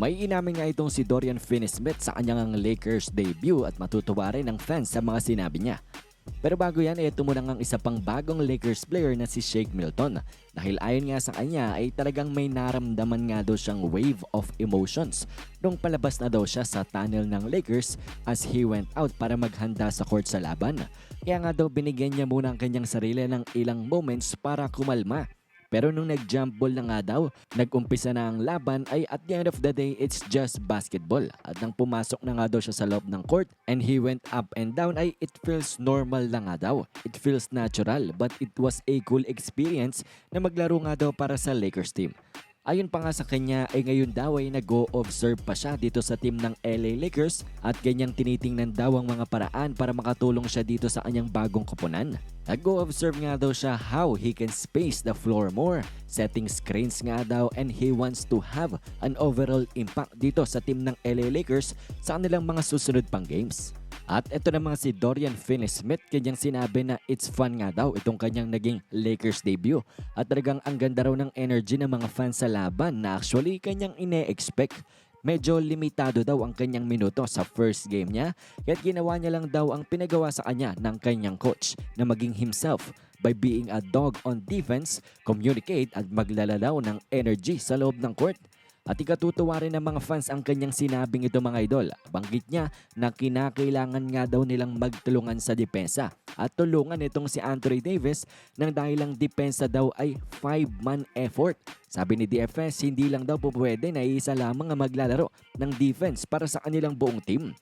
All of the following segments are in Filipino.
May inamin nga itong si Dorian Finney-Smith sa kanyang Lakers debut at matutuwa rin ang fans sa mga sinabi niya. Pero bago yan, ito muna ang isa pang bagong Lakers player na si Shake Milton. Dahil ayon nga sa kanya ay talagang may naramdaman nga daw siyang wave of emotions nung palabas na daw siya sa tunnel ng Lakers as he went out para maghanda sa court sa laban. Kaya nga daw binigyan niya muna ang kanyang sarili ng ilang moments para kumalma. Pero nung nag-jump ball na nga daw, nag-umpisa na ang laban ay at the end of the day, it's just basketball. At nang pumasok na nga daw siya sa loob ng court and he went up and down ay it feels normal na nga daw. It feels natural but it was a cool experience na maglaro nga daw para sa Lakers team. Ayon pa nga sa kanya ay ngayon daw ay nag-o-observe pa siya dito sa team ng LA Lakers at ganyang tinitingnan daw ang mga paraan para makatulong siya dito sa kanyang bagong koponan. Nag-o-observe nga daw siya how he can space the floor more, setting screens nga daw and he wants to have an overall impact dito sa team ng LA Lakers sa kanilang mga susunod pang games. At ito naman si Dorian Finney-Smith kanyang sinabi na it's fun nga daw itong kanyang naging Lakers debut. At talagang ang ganda raw ng energy ng mga fans sa laban na actually kanyang ine-expect. Medyo limitado daw ang kanyang minuto sa first game niya kaya't ginawa niya lang daw ang pinagawa sa kanya ng kanyang coach na maging himself by being a dog on defense, communicate at maglalalaw ng energy sa loob ng court. At ikatutuwa rin ng mga fans ang kanyang sinabing ito mga idol. Banggit niya na kinakailangan nga daw nilang magtulungan sa depensa. At tulungan itong si Anthony Davis nang dahil ang depensa daw ay 5-man effort. Sabi ni DFS, hindi lang daw po pwede na isa lamang ang maglalaro ng defense para sa kanilang buong team.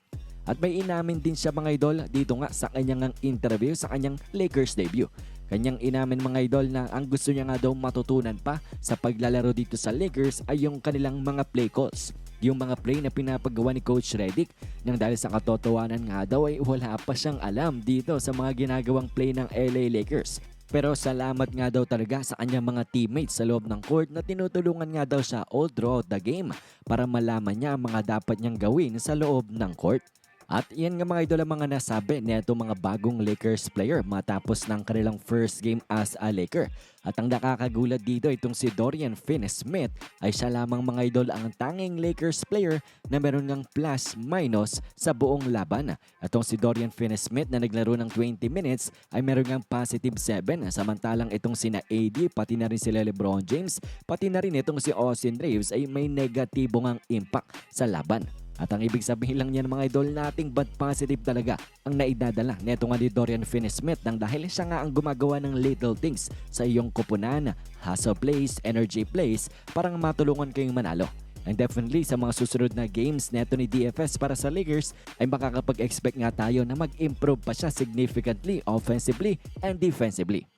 At may inamin din siya mga idol dito nga sa kanyang interview sa kanyang Lakers debut. Kanyang inamin mga idol na ang gusto niya nga daw matutunan pa sa paglalaro dito sa Lakers ay yung kanilang mga play calls. Yung mga play na pinapagawa ni Coach Redick nang dahil sa katotohanan nga daw ay wala pa siyang alam dito sa mga ginagawang play ng LA Lakers. Pero salamat nga daw talaga sa kanyang mga teammates sa loob ng court na tinutulungan nga daw siya all throughout the game para malaman niya ang mga dapat niyang gawin sa loob ng court. At yan nga mga idol ang mga nasabi neto mga bagong Lakers player matapos ng kanilang first game as a Laker. At ang nakakagulat dito itong si Dorian Finney-Smith ay siya lamang mga idol ang tanging Lakers player na meron ng plus minus sa buong laban. At itong si Dorian Finney-Smith na naglaro ng 20 minutes ay meron ng positive 7 samantalang itong sina AD pati na rin sila Lebron James pati na rin itong si Austin Reeves ay may negatibong ang impact sa laban. At ang ibig sabihin lang niyan mga idol nating bad positive talaga ang naidadala neto nga ni Dorian Finney-Smith nang dahil siya nga ang gumagawa ng little things sa iyong kupunan, hustle plays, energy plays parang matulungan kayong manalo. And definitely sa mga susunod na games neto ni DFS para sa Lakers ay makakapag-expect nga tayo na mag-improve pa siya significantly offensively and defensively.